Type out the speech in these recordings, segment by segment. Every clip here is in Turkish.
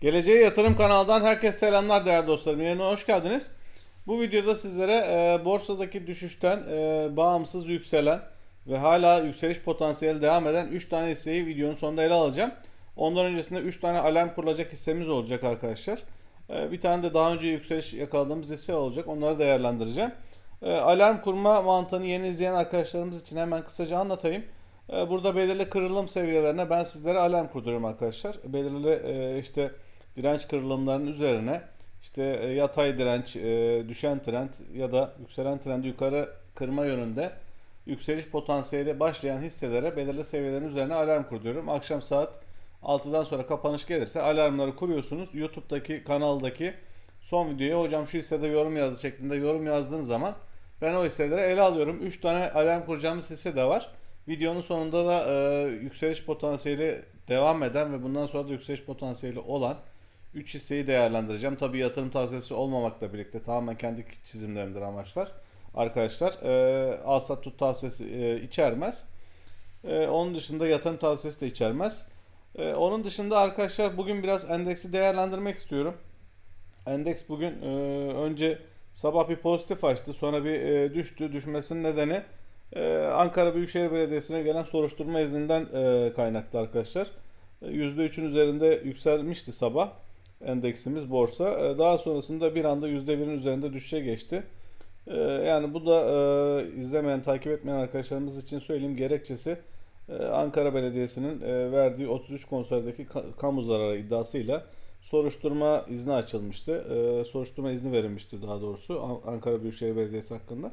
Geleceğe Yatırım kanalından herkese selamlar değerli dostlarım. Yerine hoş geldiniz. Bu videoda sizlere e, borsadaki düşüşten e, bağımsız yükselen ve hala yükseliş potansiyeli devam eden 3 tane hisseyi videonun sonunda ele alacağım. Ondan öncesinde 3 tane alarm kurulacak hissemiz olacak arkadaşlar. E, bir tane de daha önce yükseliş yakaladığımız hisse olacak. Onları değerlendireceğim. E, alarm kurma mantığını yeni izleyen arkadaşlarımız için hemen kısaca anlatayım. E, Burada belirli kırılım seviyelerine ben sizlere alarm kurduruyorum arkadaşlar. Belirli e, işte direnç kırılımlarının üzerine işte e, yatay direnç, e, düşen trend ya da yükselen trendi yukarı kırma yönünde yükseliş potansiyeli başlayan hisselere belirli seviyelerin üzerine alarm kurduruyorum. Akşam saat 6'dan sonra kapanış gelirse alarmları kuruyorsunuz. YouTube'daki kanaldaki son videoya hocam şu hissede yorum yazdı şeklinde yorum yazdığınız zaman ben o hisseleri ele alıyorum. 3 tane alarm kuracağımız hisse de var. Videonun sonunda da e, yükseliş potansiyeli devam eden ve bundan sonra da yükseliş potansiyeli olan 3 hisseyi değerlendireceğim. Tabi yatırım tavsiyesi olmamakla birlikte tamamen kendi çizimlerimdir amaçlar. Arkadaşlar e, al sat tut tavsiyesi e, içermez. E, onun dışında yatırım tavsiyesi de içermez. E, onun dışında arkadaşlar bugün biraz endeksi değerlendirmek istiyorum. Endeks bugün e, önce sabah bir pozitif açtı sonra bir e, düştü. Düşmesinin nedeni ee, Ankara Büyükşehir Belediyesi'ne gelen soruşturma izninden e, kaynaklı arkadaşlar. E, %3'ün üzerinde yükselmişti sabah endeksimiz borsa. E, daha sonrasında bir anda %1'in üzerinde düşüşe geçti. E, yani bu da e, izlemeyen, takip etmeyen arkadaşlarımız için söyleyeyim gerekçesi Ankara Belediyesi'nin verdiği 33 konserdeki ka- kamu zararı iddiasıyla soruşturma izni açılmıştı. Soruşturma izni verilmişti daha doğrusu An- Ankara Büyükşehir Belediyesi hakkında.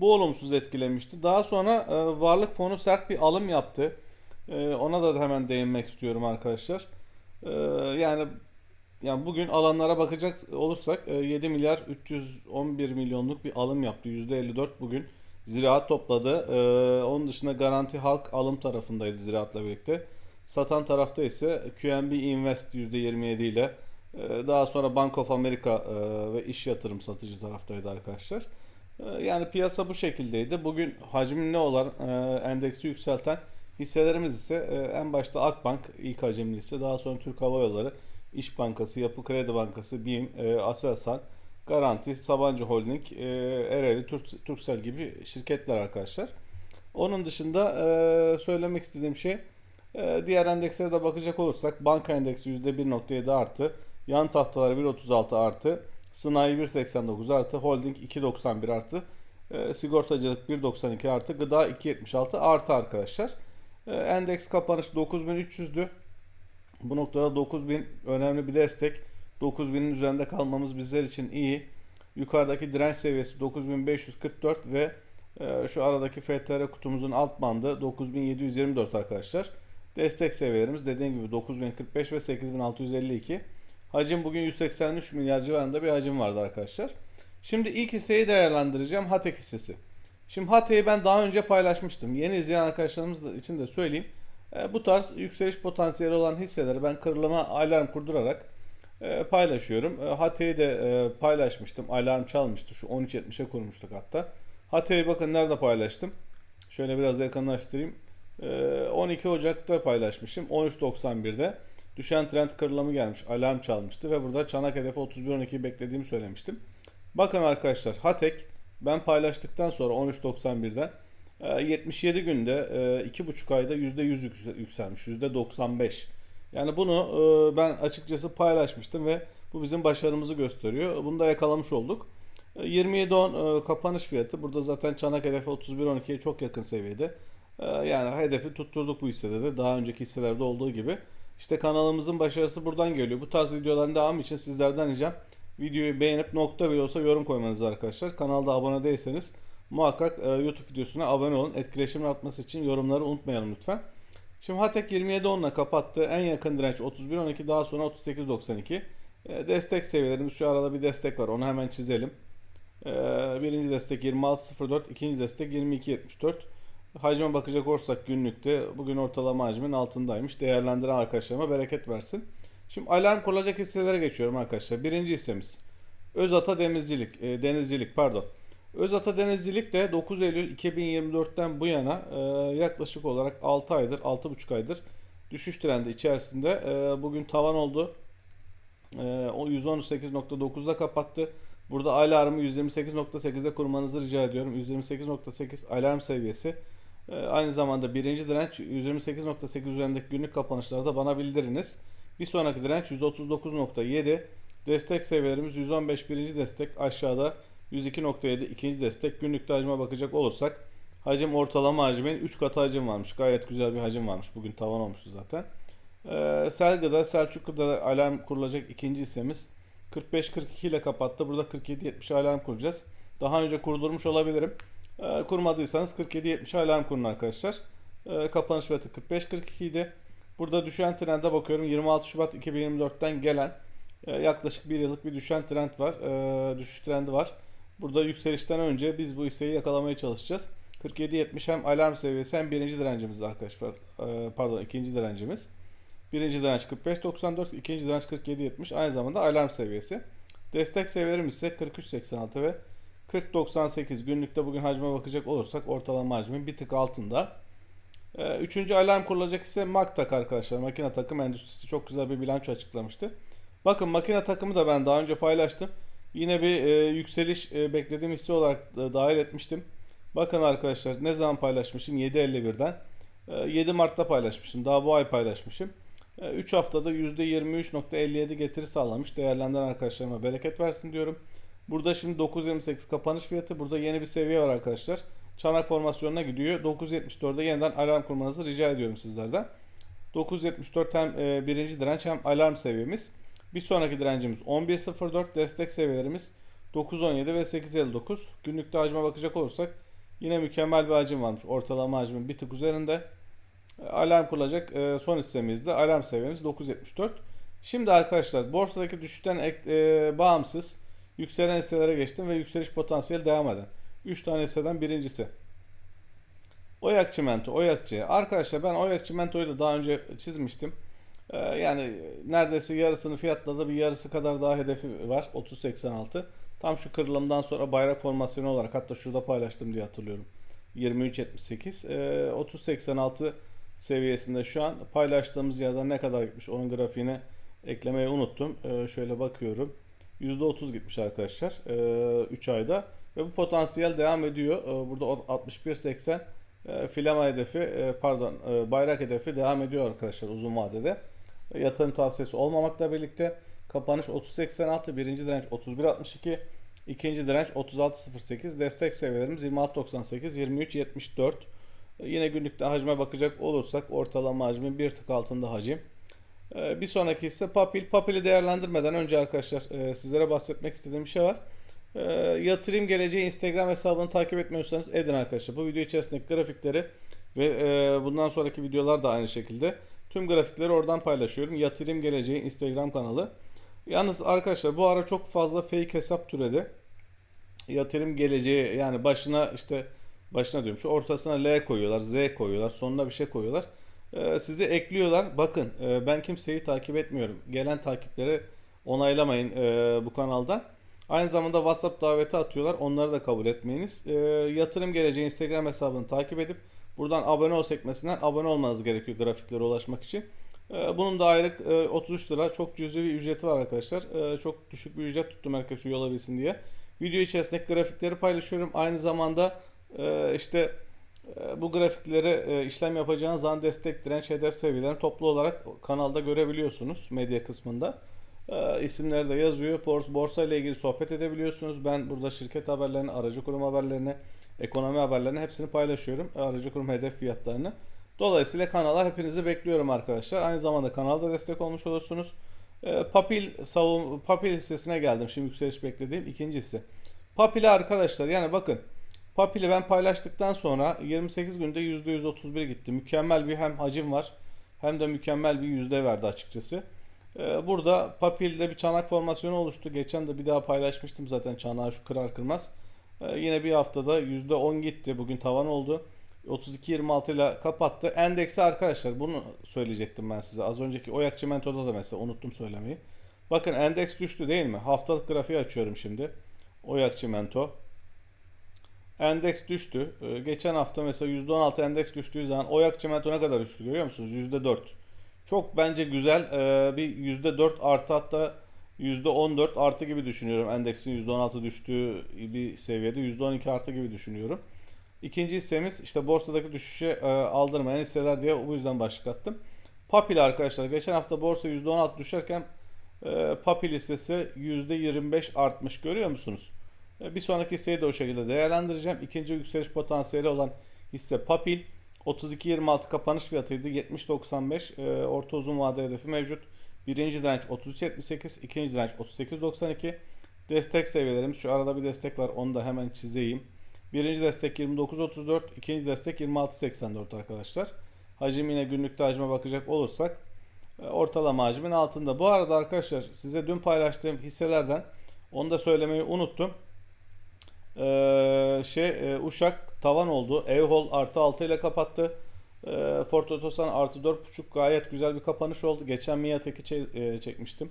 Bu olumsuz etkilemişti. Daha sonra varlık fonu sert bir alım yaptı. Ona da hemen değinmek istiyorum arkadaşlar. Yani yani bugün alanlara bakacak olursak e, 7 milyar 311 milyonluk bir alım yaptı. %54 bugün ziraat topladı. E, onun dışında Garanti Halk alım tarafındaydı ziraatla birlikte. Satan tarafta ise QNB Invest %27 ile e, daha sonra Bank of America e, ve iş yatırım satıcı taraftaydı arkadaşlar. Yani piyasa bu şekildeydi. Bugün hacimli olan e, endeksi yükselten hisselerimiz ise e, en başta Akbank ilk hacimli hisse, daha sonra Türk Hava Yolları, İş Bankası, Yapı Kredi Bankası, BİM, e, Aselsan, Garanti, Sabancı Holding, e, Ereğli, Türk, Turkcell gibi şirketler arkadaşlar. Onun dışında e, söylemek istediğim şey e, diğer endekslere de bakacak olursak banka endeksi %1.7 artı, yan tahtaları 1.36 artı, Sanayi 1.89 artı, holding 2.91 artı, e, sigortacılık 1.92 artı, gıda 2.76 artı arkadaşlar. E, endeks kapanış 9300'dü. Bu noktada 9000 önemli bir destek. 9000'in üzerinde kalmamız bizler için iyi. Yukarıdaki direnç seviyesi 9544 ve e, şu aradaki FTR kutumuzun alt bandı 9724 arkadaşlar. Destek seviyelerimiz dediğim gibi 9045 ve 8652. Hacim bugün 183 milyar civarında bir hacim vardı arkadaşlar. Şimdi ilk hisseyi değerlendireceğim. Hatek hissesi. Şimdi Hatek'i ben daha önce paylaşmıştım. Yeni izleyen arkadaşlarımız da- için de söyleyeyim. E, bu tarz yükseliş potansiyeli olan hisseleri ben kırılma alarm kurdurarak e, paylaşıyorum. E, Hatek'i de paylaşmıştım. Alarm çalmıştı. Şu 13.70'e kurmuştuk hatta. Hatek'i bakın nerede paylaştım. Şöyle biraz yakınlaştırayım. E, 12 Ocak'ta paylaşmışım. 13.91'de. Düşen trend kırılımı gelmiş. Alarm çalmıştı ve burada çanak hedefi 31.12'yi beklediğimi söylemiştim. Bakın arkadaşlar Hatek ben paylaştıktan sonra 13.91'den e, 77 günde e, 2,5 ayda %100 yüksel- yükselmiş. %95. Yani bunu e, ben açıkçası paylaşmıştım ve bu bizim başarımızı gösteriyor. Bunu da yakalamış olduk. E, 27.10 e, kapanış fiyatı. Burada zaten çanak hedefi 31.12'ye çok yakın seviyede. E, Yani hedefi tutturduk bu hissede de. Daha önceki hisselerde olduğu gibi. İşte kanalımızın başarısı buradan geliyor. Bu tarz videoların devamı için sizlerden ricam videoyu beğenip nokta bile olsa yorum koymanız arkadaşlar. Kanalda abone değilseniz muhakkak e, YouTube videosuna abone olun. Etkileşimin artması için yorumları unutmayalım lütfen. Şimdi Hatek 27.10'la kapattı. En yakın direnç 31.12 daha sonra 38.92. E, destek seviyelerimiz şu arada bir destek var. Onu hemen çizelim. E, birinci destek 26.04, ikinci destek 22.74. Hacme bakacak olursak günlükte bugün ortalama hacmin altındaymış. Değerlendiren arkadaşlarıma bereket versin. Şimdi alarm kurulacak hisselere geçiyorum arkadaşlar. Birinci hissemiz. Özata Denizcilik, e, Denizcilik pardon. Özata Denizcilik de 9 Eylül 2024'ten bu yana e, yaklaşık olarak 6 aydır, 6,5 aydır düşüş trendi içerisinde. E, bugün tavan oldu. O 118.9'da kapattı. Burada alarmı 128.8'e kurmanızı rica ediyorum. 128.8 alarm seviyesi. Ee, aynı zamanda birinci direnç 128.8 üzerindeki günlük kapanışlarda bana bildiriniz. Bir sonraki direnç 139.7. Destek seviyelerimiz 115 birinci destek aşağıda 102.7 ikinci destek. Günlük hacime bakacak olursak hacim ortalama hacmin 3 katı hacim varmış. Gayet güzel bir hacim varmış. Bugün tavan olmuştu zaten. Ee, Selga'da Selçuklu'da alarm kurulacak ikinci hissemiz 45-42 ile kapattı. Burada 47-70 alarm kuracağız. Daha önce kurdurmuş olabilirim. Ee, kurmadıysanız 47-70 alarm kurun arkadaşlar. Ee, kapanış fiyatı 45-42 idi. Burada düşen trende bakıyorum. 26 Şubat 2024'ten gelen e, yaklaşık bir yıllık bir düşen trend var. E, düşüş trendi var. Burada yükselişten önce biz bu hisseyi yakalamaya çalışacağız. 47-70 hem alarm seviyesi hem birinci direncimiz arkadaşlar. E, pardon ikinci direncimiz. Birinci direnç 45.94, ikinci direnç 47.70 aynı zamanda alarm seviyesi. Destek seviyelerim ise 43.86 ve 40.98 günlükte bugün hacme bakacak olursak ortalama hacmin bir tık altında. Ee, üçüncü alarm kurulacak ise Maktak arkadaşlar. Makine takım endüstrisi çok güzel bir bilanço açıklamıştı. Bakın makine takımı da ben daha önce paylaştım. Yine bir e, yükseliş e, beklediğim hisse olarak e, dahil etmiştim. Bakın arkadaşlar ne zaman paylaşmışım? 7.51'den. E, 7 Mart'ta paylaşmışım. Daha bu ay paylaşmışım. 3 haftada %23.57 getiri sağlamış. Değerlendiren arkadaşlarıma bereket versin diyorum. Burada şimdi 9.28 kapanış fiyatı. Burada yeni bir seviye var arkadaşlar. Çanak formasyonuna gidiyor. 9.74'de yeniden alarm kurmanızı rica ediyorum sizlerden. 9.74 hem e, birinci direnç hem alarm seviyemiz. Bir sonraki direncimiz 11.04. Destek seviyelerimiz 9.17 ve 8.59. Günlükte hacme bakacak olursak yine mükemmel bir hacim varmış. Ortalama hacmin bir tık üzerinde. Alarm kurulacak e, son hissemizde alarm seviyemiz 9.74. Şimdi arkadaşlar borsadaki düşüşten e, bağımsız yükselen hisselere geçtim ve yükseliş potansiyeli devam eden. 3 tane hisseden birincisi. Oyak Çimento, Oyakçı. Arkadaşlar ben Oyak Çimento'yu da daha önce çizmiştim. Ee, yani neredeyse yarısını fiyatladı. Bir yarısı kadar daha hedefi var. 30.86. Tam şu kırılımdan sonra bayrak formasyonu olarak hatta şurada paylaştım diye hatırlıyorum. 23.78. Ee, 30.86 seviyesinde şu an paylaştığımız yerden ne kadar gitmiş onun grafiğine eklemeyi unuttum. Ee, şöyle bakıyorum. %30 gitmiş arkadaşlar 3 ayda ve bu potansiyel devam ediyor. Burada 61.80 filama hedefi pardon bayrak hedefi devam ediyor arkadaşlar uzun vadede. Yatırım tavsiyesi olmamakla birlikte kapanış 30.86 birinci direnç 31.62 ikinci direnç 36.08 destek seviyelerimiz 26.98 23.74 Yine günlükte hacme bakacak olursak ortalama hacmin bir tık altında hacim. Ee, bir sonraki ise Papil. Papil'i değerlendirmeden önce arkadaşlar e, sizlere bahsetmek istediğim bir şey var. Ee, yatırım geleceği Instagram hesabını takip etmiyorsanız edin arkadaşlar. Bu video içerisindeki grafikleri ve e, bundan sonraki videolar da aynı şekilde. Tüm grafikleri oradan paylaşıyorum. Yatırım geleceği Instagram kanalı. Yalnız arkadaşlar bu ara çok fazla fake hesap türedi. Yatırım geleceği yani başına işte başına diyorum şu ortasına L koyuyorlar, Z koyuyorlar, sonuna bir şey koyuyorlar. Ee, sizi ekliyorlar. Bakın e, ben kimseyi takip etmiyorum. Gelen takipleri onaylamayın e, bu kanaldan. Aynı zamanda WhatsApp daveti atıyorlar. Onları da kabul etmeyiniz. E, yatırım geleceği Instagram hesabını takip edip buradan abone ol sekmesinden abone olmanız gerekiyor grafiklere ulaşmak için. E, bunun da aylık e, 33 lira çok cüzi bir ücreti var arkadaşlar. E, çok düşük bir ücret tuttum herkes üye olabilsin diye. Video içerisindeki grafikleri paylaşıyorum. Aynı zamanda e, işte e, bu grafikleri e, işlem yapacağınız zaman destek direnç hedef seviyelerini toplu olarak kanalda görebiliyorsunuz medya kısmında. E, isimleri de yazıyor. Borsa ile ilgili sohbet edebiliyorsunuz. Ben burada şirket haberlerini, aracı kurum haberlerini, ekonomi haberlerini hepsini paylaşıyorum. Aracı kurum hedef fiyatlarını. Dolayısıyla kanala hepinizi bekliyorum arkadaşlar. Aynı zamanda kanalda destek olmuş olursunuz. Papil savun Papil hissesine geldim. Şimdi yükseliş beklediğim ikinci hisse. Arkadaşlar yani bakın Papil'i ben paylaştıktan sonra 28 günde %131 gitti. Mükemmel bir hem hacim var hem de mükemmel bir yüzde verdi açıkçası. Ee, burada Papil'de bir çanak formasyonu oluştu. Geçen de bir daha paylaşmıştım zaten çanağı şu kırar kırmaz. Ee, yine bir haftada %10 gitti. Bugün tavan oldu. 32.26 ile kapattı. Endeksi arkadaşlar bunu söyleyecektim ben size. Az önceki Oyak Çimento'da da mesela unuttum söylemeyi. Bakın endeks düştü değil mi? Haftalık grafiği açıyorum şimdi. Oyak Çimento. Endeks düştü. Ee, geçen hafta mesela %16 endeks düştüğü zaman Oyak Çimento ne kadar düştü görüyor musunuz? %4. Çok bence güzel ee, bir %4 artı hatta %14 artı gibi düşünüyorum. Endeksin %16 düştüğü bir seviyede %12 artı gibi düşünüyorum. İkinci hissemiz işte borsadaki düşüşe e, aldırmayan hisseler diye bu yüzden başlık attım. Papil arkadaşlar geçen hafta borsa %16 düşerken e, Papil hissesi %25 artmış görüyor musunuz? E, bir sonraki hisseyi de o şekilde değerlendireceğim. İkinci yükseliş potansiyeli olan hisse Papil 32.26 kapanış fiyatıydı. 70.95 e, orta uzun vade hedefi mevcut. Birinci direnç 33.78, ikinci direnç 38.92. Destek seviyelerimiz şu arada bir destek var onu da hemen çizeyim. Birinci destek 29.34, ikinci destek 26.84 arkadaşlar. Hacim yine günlükte hacme bakacak olursak e, ortalama hacmin altında. Bu arada arkadaşlar size dün paylaştığım hisselerden onu da söylemeyi unuttum. Ee, şey e, Uşak tavan oldu. Evhol artı 6 ile kapattı. Ee, Ford Otosan artı 4.5 gayet güzel bir kapanış oldu. Geçen Miatek'i çe- e, çekmiştim.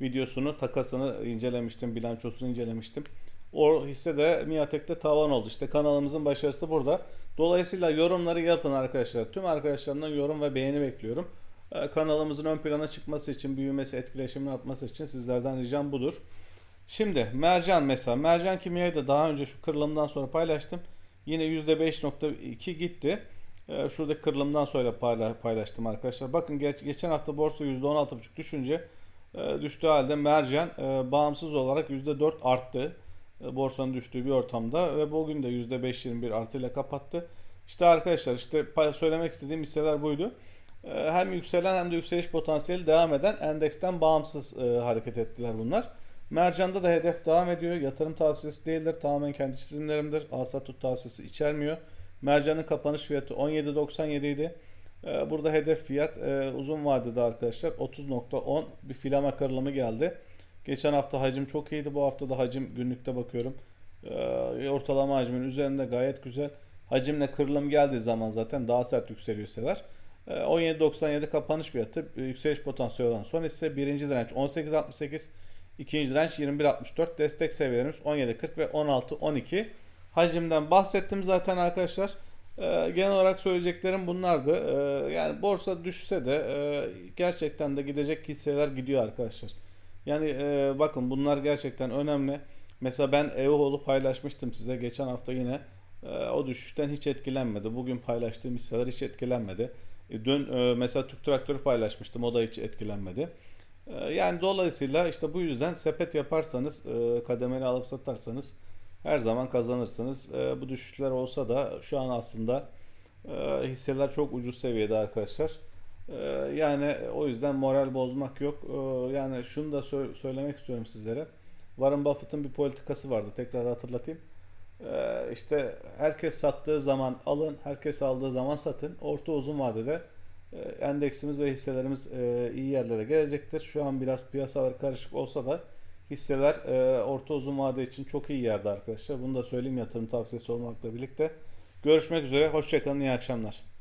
Videosunu, takasını incelemiştim. Bilançosunu incelemiştim. O hisse de Miatek'te tavan oldu. İşte kanalımızın başarısı burada. Dolayısıyla yorumları yapın arkadaşlar. Tüm arkadaşlarımdan yorum ve beğeni bekliyorum. Ee, kanalımızın ön plana çıkması için, büyümesi, etkileşimin artması için sizlerden ricam budur. Şimdi mercan mesela. Mercan kimyayı da daha önce şu kırılımdan sonra paylaştım. Yine %5.2 gitti. Ee, şuradaki kırılımdan sonra payla- paylaştım arkadaşlar. Bakın geç- geçen hafta borsa %16.5 düşünce e, düştüğü halde mercan e, bağımsız olarak %4 arttı. E, borsanın düştüğü bir ortamda ve bugün de %5.21 artıyla kapattı. İşte arkadaşlar işte söylemek istediğim hisseler buydu. Hem yükselen hem de yükseliş potansiyeli devam eden endeksten bağımsız hareket ettiler bunlar. Mercan'da da hedef devam ediyor. Yatırım tavsiyesi değildir. Tamamen kendi çizimlerimdir. Alsat tut tavsiyesi içermiyor. Mercan'ın kapanış fiyatı 17.97 idi. Ee, Burada hedef fiyat e, uzun vadede arkadaşlar 30.10 bir filama kırılımı geldi. Geçen hafta hacim çok iyiydi. Bu hafta da hacim günlükte bakıyorum. Ee, Ortalama hacmin üzerinde gayet güzel. Hacimle kırılım geldiği zaman zaten daha sert yükseliyor hisseler. Ee, 17.97 kapanış fiyatı e, yükseliş potansiyeli olan son hisse birinci direnç 18.68 ikinci direnç 21.64 destek seviyelerimiz 17.40 ve 16.12 hacimden bahsettim zaten arkadaşlar. Ee, genel olarak söyleyeceklerim bunlardı. Ee, yani borsa düşse de e, gerçekten de gidecek hisseler gidiyor arkadaşlar. Yani e, bakın bunlar gerçekten önemli. Mesela ben Evohol'u paylaşmıştım size geçen hafta yine. E, o düşüşten hiç etkilenmedi. Bugün paylaştığım hisseler hiç etkilenmedi. E, dün mesela Türk Traktörü paylaşmıştım. O da hiç etkilenmedi. E, yani dolayısıyla işte bu yüzden sepet yaparsanız, e, kademeli alıp satarsanız her zaman kazanırsınız. E, bu düşüşler olsa da şu an aslında e, hisseler çok ucuz seviyede arkadaşlar. Yani o yüzden moral bozmak yok. Yani şunu da sö- söylemek istiyorum sizlere. Warren Buffett'ın bir politikası vardı. Tekrar hatırlatayım. İşte herkes sattığı zaman alın, herkes aldığı zaman satın. Orta uzun vadede endeksimiz ve hisselerimiz e, iyi yerlere gelecektir. Şu an biraz piyasalar karışık olsa da hisseler e, orta uzun vade için çok iyi yerde arkadaşlar. Bunu da söyleyeyim yatırım tavsiyesi olmakla birlikte. Görüşmek üzere. Hoşçakalın. iyi akşamlar.